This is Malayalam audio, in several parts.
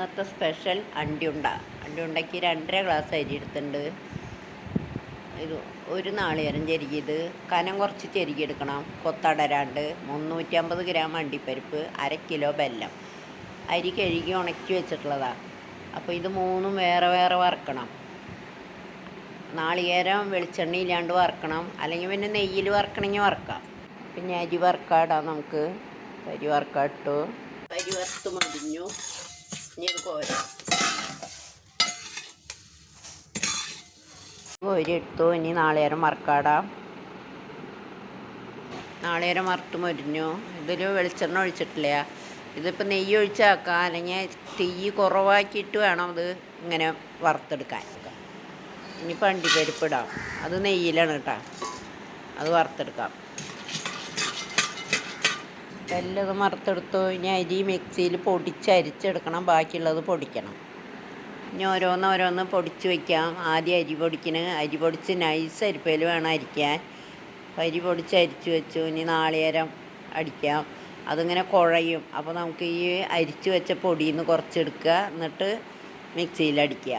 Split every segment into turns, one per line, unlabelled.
ഇന്നത്തെ സ്പെഷ്യൽ അണ്ടിയുണ്ട. അണ്ടിയുണ്ടയ്ക്ക് രണ്ടര ഗ്ലാസ് അരി എടുത്തിട്ടുണ്ട്. ഇത് ഒരു നാളികേരം ചെരുകിയത്. കനം കുറച്ച് ചെരുകിയെടുക്കണം കൊത്തടരാണ്ട് മുന്നൂറ്റമ്പത് ഗ്രാം അണ്ടിപ്പരിപ്പ് അര കിലോ ബെല്ലം. അരി കഴുകി ഉണക്കി വെച്ചിട്ടുള്ളതാണ് അപ്പോൾ ഇത് മൂന്നും വേറെ വേറെ വറുക്കണം. നാളികേരം വെളിച്ചെണ്ണ ഇല്ലാണ്ട് വറുക്കണം. അല്ലെങ്കിൽ പിന്നെ നെയ്യിൽ വറുക്കണമെങ്കിൽ വറുക്കാം. പിന്നെ അരി വറുക്കാടാം നമുക്ക്. അരി വറുക്കാട്ടു അരി വറുത്ത് മതിഞ്ഞു. ഇനി ഇത് കോരാം എടുത്തു ഇനി നാളേരം മറക്കാടാം നാളേരം മറുത്ത് മൊരിഞ്ഞു. ഇതിൽ വെളിച്ചെണ്ണ ഒഴിച്ചിട്ടില്ല? ഇതിപ്പോൾ നെയ്യ് ഒഴിച്ചാക്കാം അല്ലെങ്കിൽ തീ കുറവാക്കിയിട്ട് വേണം അത് ഇങ്ങനെ വറുത്തെടുക്കാൻ. ഇനി പണ്ടി പരിപ്പിടാം അത് നെയ്യിലാണ് കേട്ടോ. അത് വറുത്തെടുക്കാം. എല്ലാം വറുത്തെടുത്തു ഇനി അരി മിക്സിയിൽ പൊടിച്ചരിച്ചെടുക്കണം ബാക്കിയുള്ളത് പൊടിക്കണം. ഇനി ഓരോന്ന് ഓരോന്ന് പൊടിച്ച് വയ്ക്കാം ആദ്യം അരി പൊടിക്കണ്. അരി പൊടിച്ച് നൈസ് അരിപ്പയിൽ വേണം അരിക്കാൻ. അരി പൊടിച്ച് അരിച്ച് വെച്ചു. ഇനി നാളികേരം അടിക്കാം. അതിങ്ങനെ കുഴയും. അപ്പോൾ നമുക്ക് ഈ അരിച്ച് വെച്ച പൊടിയിൽ നിന്ന് കുറച്ചെടുക്കുക. എന്നിട്ട് മിക്സിയിലടിക്കുക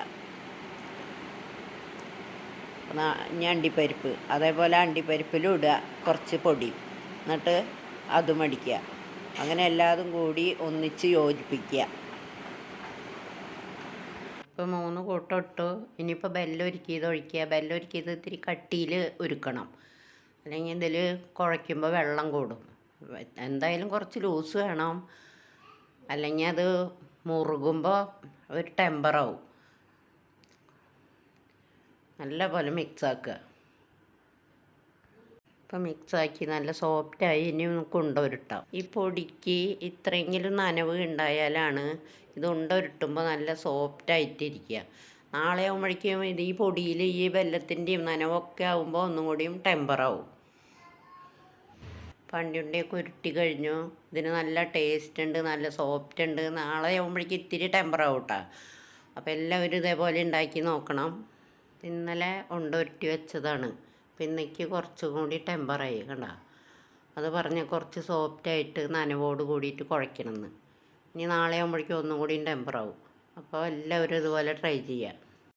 ഇനി അണ്ടിപ്പരിപ്പ്. അതേപോലെ അണ്ടിപ്പരിപ്പിലും ഇടുക. കുറച്ച് പൊടി. എന്നിട്ട് അതും അടിക്കുക. അങ്ങനെ എല്ലാതും കൂടി ഒന്നിച്ച് യോജിപ്പിക്കുക. ഇപ്പോൾ മൂന്ന് കൂട്ടം ഇട്ടു ഇനിയിപ്പോൾ ബെല്ലൊരുക്കിയത് ഒഴിക്കുക. ബെല്ലൊരുക്കിയത് ഇത്തിരി കട്ടിയിൽ ഒരുക്കണം. അല്ലെങ്കിൽ ഇതിൽ കുഴയ്ക്കുമ്പോൾ വെള്ളം കൂടും. എന്തായാലും കുറച്ച് ലൂസ് വേണം. അല്ലെങ്കിൽ അത് മുറുകുമ്പോൾ ഒരു ടെമ്പറാവും. നല്ല പോലെ മിക്സ് ആക്കുക. ഇപ്പം മിക്സാക്കി നല്ല സോഫ്റ്റായി ഇനി നമുക്ക് ഉണ്ടൊരുട്ടാം ഈ പൊടിക്ക് ഇത്രയെങ്കിലും നനവ് ഉണ്ടായാലാണ് ഇത് ഉണ്ടൊരുട്ടുമ്പോൾ നല്ല സോഫ്റ്റായിട്ടിരിക്കുക. നാളെ ആകുമ്പോഴേക്കും ഇത് ഈ പൊടിയിൽ ഈ വെല്ലത്തിന്റെയും നനവൊക്കെ ആകുമ്പോൾ ഒന്നും കൂടിയും ടെമ്പറാവും. പണ്ടിയുണ്ടയൊക്കെ ഉരുട്ടി കഴിഞ്ഞു. ഇതിന് നല്ല ടേസ്റ്റ് ഉണ്ട് നല്ല സോഫ്റ്റ് ഉണ്ട് നാളെ ആകുമ്പോഴേക്കും ഇത്തിരി ടെമ്പറാവും കേട്ടോ അപ്പോൾ എല്ലാവരും ഇതേപോലെ ഉണ്ടാക്കി നോക്കണം. ഇന്നലെ ഉണ്ട ഉരുട്ടി വെച്ചതാണ്. അപ്പം ഇന്നേക്ക് കുറച്ചും കൂടി. ടെമ്പറായി കണ്ട അത് പറഞ്ഞ് കുറച്ച് സോഫ്റ്റായിട്ട് നനവോട് കൂടിയിട്ട് കുഴയ്ക്കണമെന്ന് ഇനി നാളെ ആകുമ്പോഴേക്കും ഒന്നും കൂടി ടെമ്പറാവും അപ്പോൾ എല്ലാവരും ഇതുപോലെ ട്രൈ ചെയ്യുക